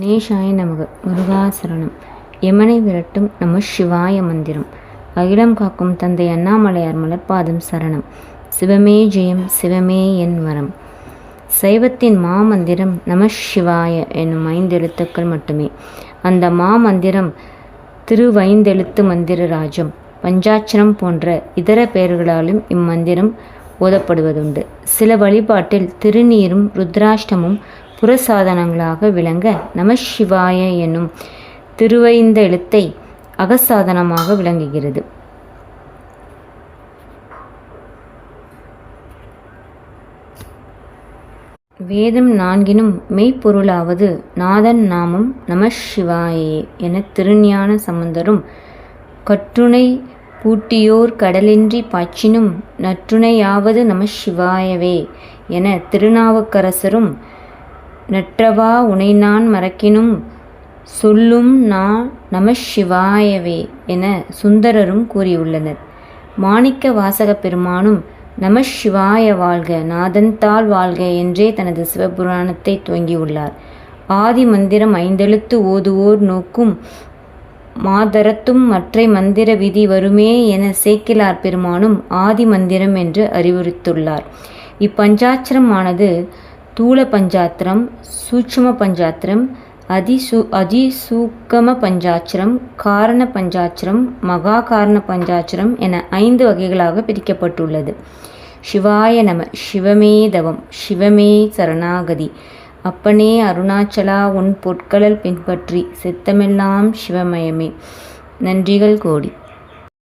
கணேஷாய நமக முருகாசரணம். யமனை விரட்டும் நம சிவாய மந்திரம். அகிலம் காக்கும் தந்தை அண்ணாமலையார் மலர்பாதம் சரணம். சிவமே ஜெயம் சிவமே என் வரம். சைவத்தின் மாமந்திரம் நம சிவாய என்னும் ஐந்தெழுத்துக்கள் மட்டுமே. அந்த மாமந்திரம் திருவைந்தெழுத்து மந்திர ராஜம். பஞ்சாட்சரம் போன்ற இதர பெயர்களாலும் இம்மந்திரம் ஓதப்படுவதுண்டு. சில வழிபாட்டில் திருநீரும் ருத்ராஷ்டமும் புறசாதனங்களாக விளங்க நமசிவாய என்னும் திருவைந்த எழுத்தை அகசாதனமாக விளங்குகிறது. வேதம் நான்கினும் மெய்ப்பொருளாவது நாதன் நாமம் நமசிவாயே என திருஞான சம்பந்தரும் கற்றுணை பூட்டியோர் கடலின்றி பாய்ச்சினும் நற்றுணையாவது நமசிவாயவே என திருநாவுக்கரசரும் நற்றவா உனை நான் மறக்கினும் சொல்லும் நான் நம சிவாயவே என சுந்தரரும் கூறியுள்ளனர். மாணிக்க வாசக பெருமானும் நம சிவாய வாழ்க நாதன்தாள் வாழ்க என்றே தனது சிவபுராணத்தை துவங்கியுள்ளார். ஆதி மந்திரம் ஐந்தெழுத்து ஓதுவோர் நோக்கும் மாதரத்தும் மற்றை மந்திர விதி வருமே என சேக்கிலார் பெருமானும் ஆதி மந்திரம் என்று அறிவுறுத்துள்ளார். இப்பஞ்சாட்சரமானது தூள பஞ்சாத்திரம் சூட்சும பஞ்சாத்திரம் அதிசூ அதிசூக்கம பஞ்சாட்சரம் காரண பஞ்சாட்சரம் மகா காரண பஞ்சாட்சரம் என ஐந்து வகைகளாக பிரிக்கப்பட்டுள்ளது. சிவாய நம சிவமே தவம் சிவமே சரணாகதி. அப்பனே அருணாச்சலா உன் பொற்களல் பின்பற்றி சித்தமெல்லாம் சிவமயமே. நன்றிகள் கோடி.